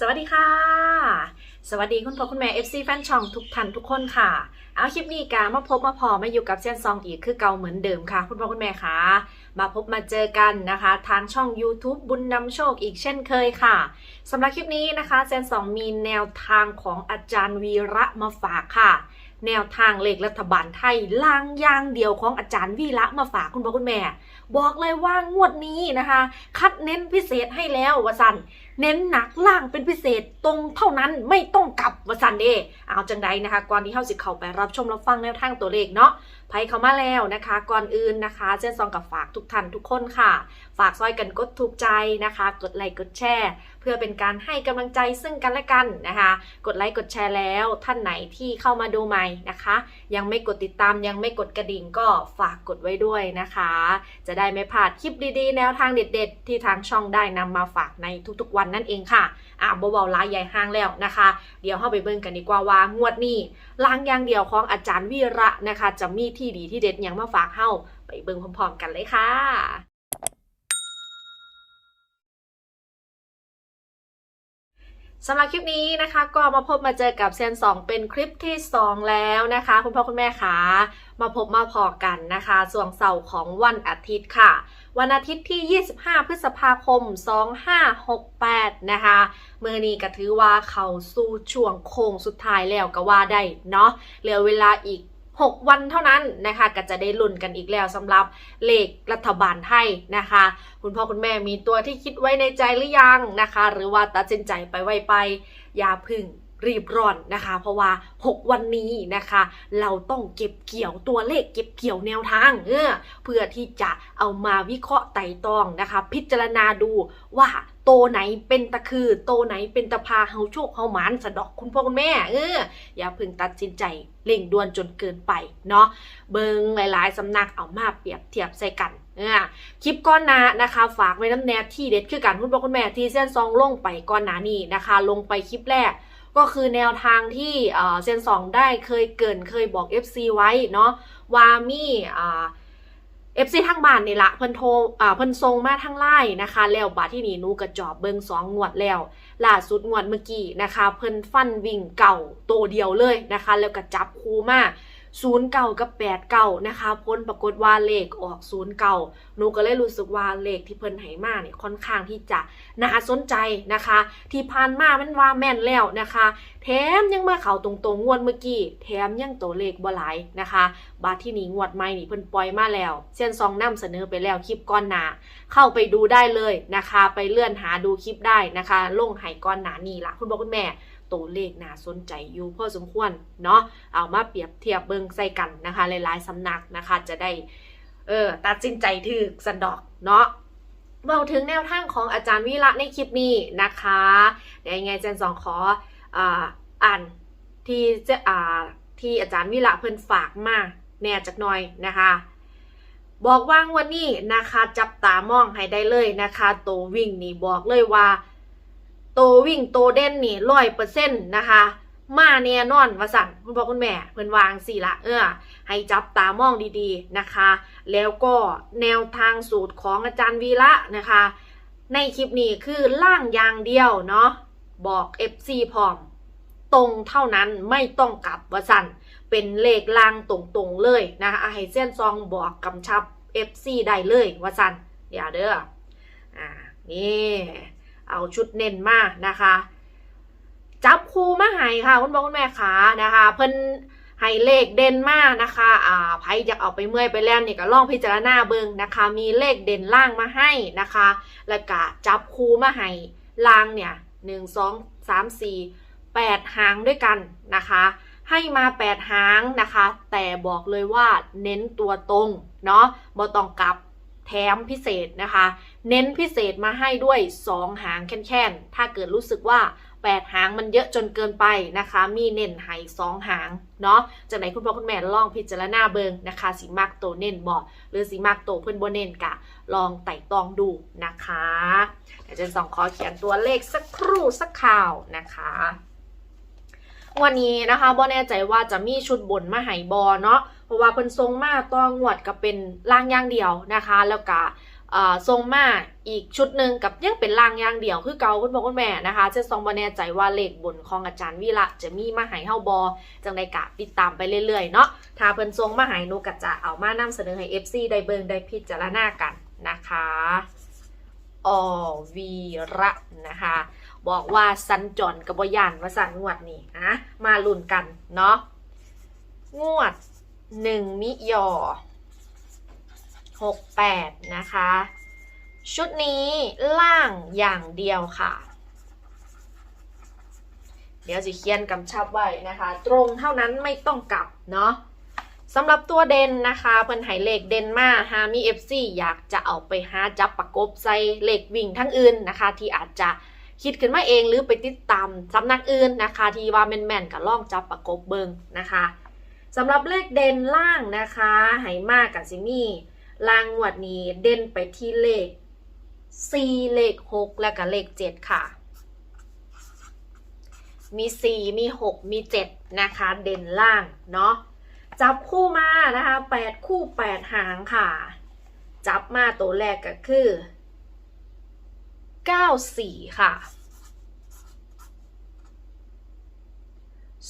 สวัสดีค่ะ สวัสดีคุณพ่อคุณแม่ FC แฟนช่องทุกท่านทุกคนค่ะ เอาคลิปนี้กามาพบมาพอมาอยู่กับเซียนซองอีกคือเก่าเหมือนเดิมค่ะ คุณพ่อคุณแม่ค่ะมาพบมาเจอกันนะคะ ทางช่อง YouTube บุญนำโชคอีกเช่นเคยค่ะสำหรับคลิปนี้นะคะเซียนซองมีแนวทางของอาจารย์วีระมาฝากค่ะ แนวทางเลขรัฐบาลไทยล่างย่างเดียวของอาจารย์วีระมาฝากคุณพ่อคุณแม่ บอกเลยว่างวดนี้นะคะ คัดเน้นพิเศษให้แล้ววสันเน้นหนักล่างเป็นพิเศษตรงเท่านั้นไม่ต้องกลับวสันเดเอาจังใดนะคะก่อนที่เข้าสิเข้าไปรับชมรับฟังแนวทางตัวเลขเนาะ ไพเข้ามาแล้วนะคะ ก่อนอื่นนะคะเส้นซองกับฝากทุกท่านทุกคนค่ะ ฝากซอยกันกดถูกใจนะคะ กดไลค์กดแชร์เพื่อเป็นการให้กำลังใจซึ่งกันและกันนะคะ กดไลค์กดแชร์แล้วท่านไหนที่เข้ามาดูใหม่นะคะ ยังไม่กดติดตามยังไม่กดกระดิ่งก็ฝากกดไว้ด้วยนะคะ จะได้ไม่พลาดคลิปดีๆ แนวทางเด็ด ๆ ที่ทางช่องได้นำมาฝากในทุกๆวันนั่นเองค่ะ อะเบาๆลายใหญ่ห้างแล้วนะคะ เดี๋ยวเข้าไปเบิ่งกันดีกว่าว่างวดนี้ล้างอย่างเดียวของอาจารย์วีระนะคะ จะมีที่ดีที่เด็ดอย่างมาฝากเฮาไปเบิ่งพร้อมๆกันเลยค่ะ สำหรับคลิปนี้นะคะ ก็มาพบมาเจอกับเซนสองเป็นคลิปที่ 2 แล้วนะคะ คุณพ่อคุณแม่คะมาพบมาพอกันนะคะส่วงเสาร์ของวันอาทิตย์ค่ะ วันอาทิตย์ที่ 25 พฤษภาคม 2568 นะคะเมื่อนี้ก็ถือว่าเขาสู่ช่วงโค้งสุดท้ายแล้วก็ว่าได้เนาะเหลือเวลาอีก 6 วันเท่านั้นนะคะก็จะได้ลุ้นกันอีกแล้วสำหรับเลขรัฐบาลไทยนะคะ คุณพ่อคุณแม่มีตัวที่คิดไว้ในใจหรือยังนะคะ หรือว่าตัดสินใจไปไวไปอย่าพึ่ง รีบร้อนนะคะ เพราะว่า 6 วันนี้นะคะ เราต้องเก็บเกี่ยวตัวเลขเก็บเกี่ยวแนวทางเออเพื่อที่จะเอามาวิเคราะห์ไต่ตองนะคะ พิจารณาดูว่าโตไหนเป็นตะคือโตไหนเป็นตะพาเฮาโชคเฮาหมานสะดอกคุณพ่อคุณแม่เอออย่าพึ่งตัดสินใจเร่งด่วนจนเกินไปเนาะเบิงหลายๆสำนักเอามาเปรียบเทียบใส่กันเออคลิปก้อนหนานะคะ ฝากไว้น้ำแนทที่เด็ดคือการคุณพ่อคุณแม่ที่เส้นซองลงไปก้อนหนานี่นะคะ ลงไปคลิปแรก ก็คือแนวทางที่เซนสองได้เคยเกินเคยบอก FC ไว้เนาะว่ามีเอฟซีทางบ้านนี่ละเพิ่นโทรอ่าเพิ่นทรงมาทางไล่นะคะ แล้วบาที่นี่นูกระจอบเบิงสองงวดแล้วล่าสุดงวดเมื่อกี้นะคะ เพิ่นฟันวิ่งเก่าโตเดียวเลยนะคะ แล้วก็จับคูมา ศูนย์เก่ากับแปดเก่านะคะพ้นปรากฏว่าเลขออกศูนย์เก่าหนูก็เลยรู้สึกว่าเลขที่เพิ่นให้มาเนี่ยค่อนข้างที่จะน่าสนใจนะคะ ที่ผ่านมามันว่าแม่นแล้วนะคะ แถมยังมาเข้าตรงๆงวดเมื่อกี้ แถมยังตัวเลขบ่หลายนะคะ บาทที่นี้งวดใหม่นี่เพิ่นปล่อยมาแล้วเซียนซองนํเสนอไปแล้วคลิปก้อนหนาเข้าไปดูได้เลยนะคะ ไปเลื่อนหาดูคลิปได้นะคะลงไห้ก้อนหนานี่ละคุณบอกคุณแม่ ตัวเลขน่าสนใจอยู่พอสมควรเนาะเอามาเปรียบเทียบเบิงใส่กันนะคะ หลายๆสำนักนะคะจะได้เออตัดสินใจถึกสันดอกเนาะเราถึงแนวทางของอาจารย์วิระในคลิปนี้นะคะเดี๋ยวยังไงเจนสองขออ่านที่จะอ่าที่อาจารย์วิระเพิ่นฝากมาแน่จักหน่อยนะคะ บอกว่างวันนี้นะคะ จับตามองให้ได้เลยนะคะโตววิ่งนี่บอกเลยว่า โตวิ่งโตเด่นนี่ร้อยเปอร์เซ็นต์นะคะ มาแน่นอนว่าสั่นคุณพ่อคุณแม่เพิ่นวางสี่ละเออให้จับตามองดีๆนะคะ แล้วก็แนวทางสูตรของอาจารย์วีระนะคะ ในคลิปนี้คือล่างยางเดียวเนาะบอก FC พร้อม ตรงเท่านั้นไม่ต้องกลับว่าสั่นเป็นเลขล่างตรงๆเลยนะคะอะให้เส้นซองบอกกำชับ FC ได้เลยว่าสั่นเดี๋ยวเด้ออ่านี่ เอาชุดเน้นมานะคะ จับคู่มาให้ค่ะคุณพ่อคุณแม่ขานะคะ เพิ่นให้เลขเด่นมากนะคะ อ่าไพ่จะเอาไปเมื่อยไปแล้วนี่ก็ลองพิจารณาเบิ่งนะคะ มีเลขเด่นล่างมาให้นะคะ แล้วก็จับคู่มาให้ล่างเนี่ยหนึ่งสองสามสี่แปดหางด้วยกันนะคะ ให้มาแปดหางนะคะ แต่บอกเลยว่าเน้นตัวตรงเนาะบ่ต้องกลับ แถมพิเศษนะคะ เน้นพิเศษมาให้ด้วยสองหางแค่นๆ ถ้าเกิดรู้สึกว่าแปดหางมันเยอะจนเกินไปนะคะ มีเน้นไห้สองหางเนาะจากไหนคุณพ่อคุณแม่ลองพิจารณาเบิงนะคะสีมากโตเน้นบอกหรือสีมากโตเพื่อนบ่เน้นกะ ลองไต่ตองดูนะคะเดี๋ยวจนสองขอเขียนตัวเลขสักครู่สักข่าวนะคะ วันนี้นะคะบ่แน่ใจว่าจะมีชุดบนมาให้บอเนาะเพราะว่าเพิ่นทรงมาต้องวดก็เป็นล่างย่างเดียวนะคะ แล้วก็ทรงมาอีกชุดหนึ่งกับยังเป็นลางย่างเดียวคือเก่าคุณพ่อคุณแม่นะคะเจะซองบอแน่ใจว่าเลขบนของอาจารย์วิระจะมีมาให้เฮาบอจังใดกะติดตามไปเรื่อยๆเนาะถ้าเพิ่นทรงมาห้หนูก็จะเอามานำเสนอให้ FC ได้เบิงได้พิจารณากันนะคะอวีระนะคะ บอกว่าสัญจรกับบยานว่าสั่นงวดนี้นะมาลุ้นกันเนาะงวดหนึ่งมิยอ68นะคะ ชุดนี้ล่างอย่างเดียวค่ะ เดี๋ยวสิเขียนกำชับไว้นะคะ ตรงเท่านั้นไม่ต้องกลับเนาะสำหรับตัวเด่นนะคะเพิ่นให้เลขเด่นมาหามี FC อยากจะเอาไปหาจับประกบใส่เลขวิ่งทั้งอื่นนะคะ ที่อาจจะ คิดขึ้นมาเองหรือไปติดตามสำนักอื่นนะคะที่ว่าแม่นๆกับล่องจับประกบเบิงนะคะสำหรับเลขเด่นล่างนะคะให้มากกับซิมี่ลางงวดนี้เด่นไปที่เลข 4 เลข 6 และก็เลข 7 ค่ะ มี 4 มี 6 มี 7 นะคะ เด่นล่างเนาะจับคู่มานะคะ 8 คู่ 8 หางค่ะ จับมาตัวแรกก็คือ 94 ค่ะ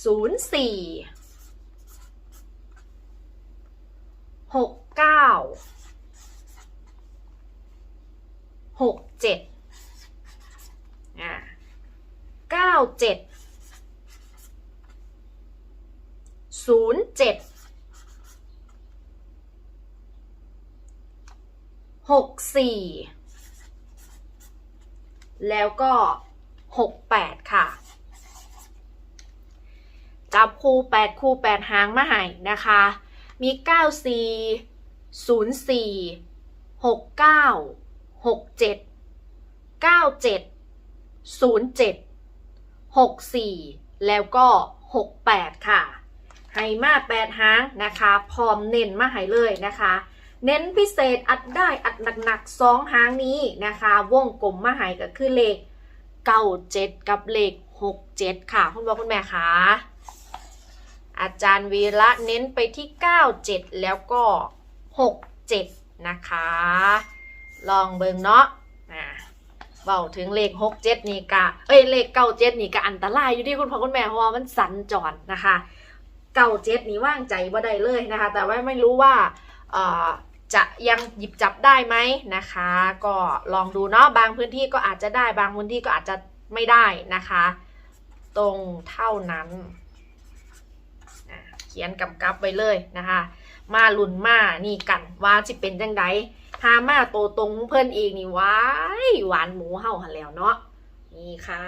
04 69 67อ่า97 07 64 แล้วก็หกแปดค่ะ จับคู่แปดคู่แปดหางมาให้นะคะ มีเก้าสี่ศูนย์สี่หกเก้าหกเจ็ดเก้าเจ็ดศูนย์เจ็ดหกสี่แล้วก็หกแปดค่ะ ให้มาแปดหางนะคะ พร้อมเน้นมาให้เลยนะคะ เน้นพิเศษอัดได้อัดหนักๆสองหางนี้นะคะ วงกลมมาให้ก็คือเลขเก้าเจ็ดกับเลขหกเจ็ดค่ะ คุณพ่อคุณแม่คะอาจารย์วีระเน้นไปที่ 97 แล้วก็ 67 นะคะ ลองเบิ่งเนาะอ่าเบาถึงเลขหกเจ็ดนี่กะ เอ้ย เลขเก้าเจ็ดนี่กะอันตรายอยู่ที่คุณพ่อคุณแม่เพราะว่ามันสัญจรนะคะเก้าเจ็ดนี่ว่างใจว่ได้เลยนะคะ แต่ว่าไม่รู้ว่าอ่อ จะยังหยิบจับได้ไหมนะคะ ก็ลองดูเนาะบางพื้นที่ก็อาจจะได้บางพื้นที่ก็อาจจะไม่ได้นะคะ ตรงเท่านั้นเขียนกำกับไว้เลยนะคะ มาลุ่นมานี่กันว่าสิเป็นจังไดพามาโตตรงเพื่อนเองนี่ว้ายหวานหมูเห่าหันแล้วเนาะนี่ค่ะ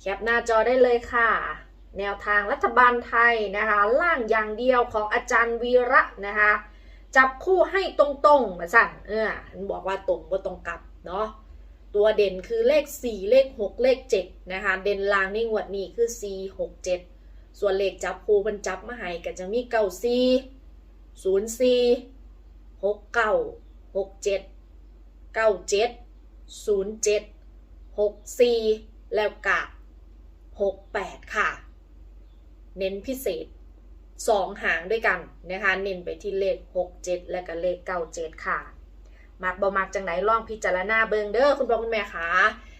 แคปหน้าจอได้เลยค่ะ แนวทางรัฐบาลไทยนะคะ ล่างอย่างเดียวของอาจารย์วีระนะคะ จับคู่ให้ตรงๆมาสั่นเออมันบอกว่าตรงก็ตรงกลับเนาะตัวเด่นคือเลข 4 เลข 6 เลข 7 นะคะ เด่นลางในงวดนี้คือ 4 6 7 ส่วนเลขจับคู่มันจับมาให้ก็จะมีเก้าสี่ศูนย์สี่หกเก้าหกเจ็ดเก้าเจ็ดศูนย์เจ็ดหกสี่แล้วกะหกแปดค่ะ เน้นพิเศษ สองหางด้วยกันนะคะเน้นไปที่เลขหกเจ็ดและก็เลขเก้าเจ็ดค่ะ มักบ่มักจังไหนลองพิจารณาเบิงเด้อคุณพ่อคุณแม่ค่ะ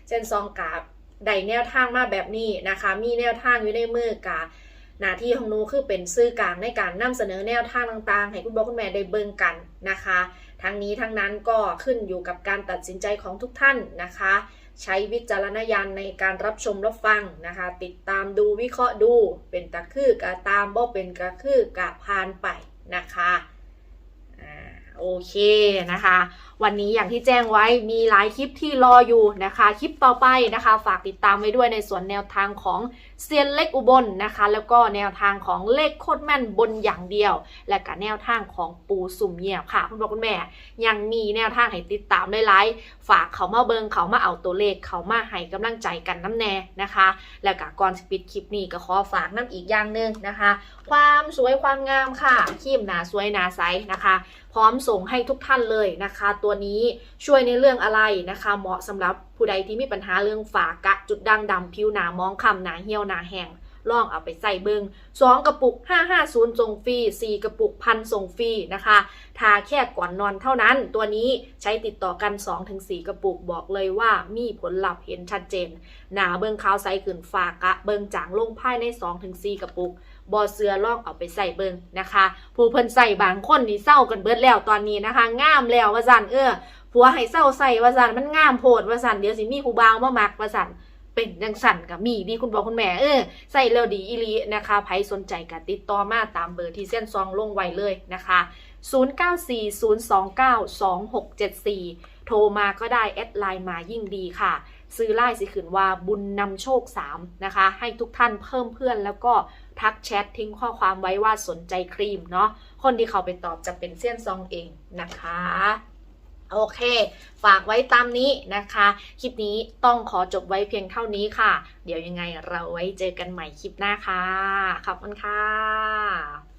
เส้นซองกับได้แนวทางมาแบบนี้นะคะ มีแนวทางอยู่ในมือกะหน้าที่ของหนูคือเป็นสื่อกลางในการนำเสนอแนวทางต่างๆ ให้คุณพ่อคุณแม่ได้เบิ่งกันนะคะ ทั้งนี้ทั้งนั้นก็ขึ้นอยู่กับการตัดสินใจของทุกท่านนะคะ ใช้วิจารณญาณในการรับชมรับฟังนะคะ ติดตามดูวิเคราะห์ดูเป็นตะคือกะตามบ่เป็นกะคือกะพานไปนะคะอ่าโอเคนะคะ วันนี้อย่างที่แจ้งไว้มีหลายคลิปที่รออยู่นะคะ คลิปต่อไปนะคะ ฝากติดตามไว้ด้วยในส่วนแนวทางของเซียนเล็กอุบลนะคะ แล้วก็แนวทางของเลขโคตรแม่นบนอย่างเดียว และก็แนวทางของปูสุ่มเงียบค่ะ คุณพ่อคุณแม่ ยังมีแนวทางให้ติดตามได้หลายฝากเขามาเบิงเขามาเอาตัวเลขเขามาให้กำลังใจกันน้ำแน่นะคะ แล้วก็ก่อนปิดคลิปนี้ก็ขอฝากน้ำอีกอย่างหนึ่งนะคะ ความสวยความงามค่ะครีมหนาสวยหนาใสนะคะ พร้อมส่งให้ทุกท่านเลยนะคะตัวนี้ช่วยในเรื่องอะไรนะคะ เหมาะสำหรับผู้ใดที่มีปัญหาเรื่องฝากระจุดด่างดำผิวหนามองคล้ำหนาเหี่ยวหนาแห้งลองเอาไปใส่เบิง2 กระปุก 550ส่งฟรี4 กระปุกพันส่งฟรีนะคะทาแค่ก่อนนอนเท่านั้น ตัวนี้ใช้ติดต่อกัน 2-4 กระปุกบอกเลยว่ามีผลลัพธ์เห็นชัดเจน หนาเบิงขาวใสขึ้นฝากะเบิงจางลงภายใน 2-4 กระปุก บอเสือลองเอาไปใส่เบิงนะคะ ผู้เพิ่นใส่บางคนนี่เศร้ากันเบิดแล้วตอนนี้นะคะงามแล้วว่าสันเออผัวให้เศร้าใส่ว่าสันมันงามโพดว่าสันเดี๋ยวสิมีผู้บ่าวมามักว่าสันเป็นจังสันกับมีดีคุณบอกคุณแม่เออใส่แล้วดีอีหลีนะคะใครสนใจก็ติดต่อมาตามเบอร์ที่เส้นซองลงไว้เลยนะคะ 0940292674 โทรมาก็ได้แอดไลน์มายิ่งดีค่ะ ซื้อไล่สิขืนว่าบุญนำโชค 3 นะคะ ให้ทุกท่านเพิ่มเพื่อนแล้วก็ทักแชททิ้งข้อความไว้ว่าสนใจครีมเนาะคนที่เขาไปตอบจะเป็นเส้นซองเองนะคะโอเค ฝากไว้ตามนี้นะคะ คลิปนี้ต้องขอจบไว้เพียงเท่านี้ค่ะ เดี๋ยวยังไงเราไว้เจอกันใหม่คลิปหน้าค่ะ ขอบคุณค่ะ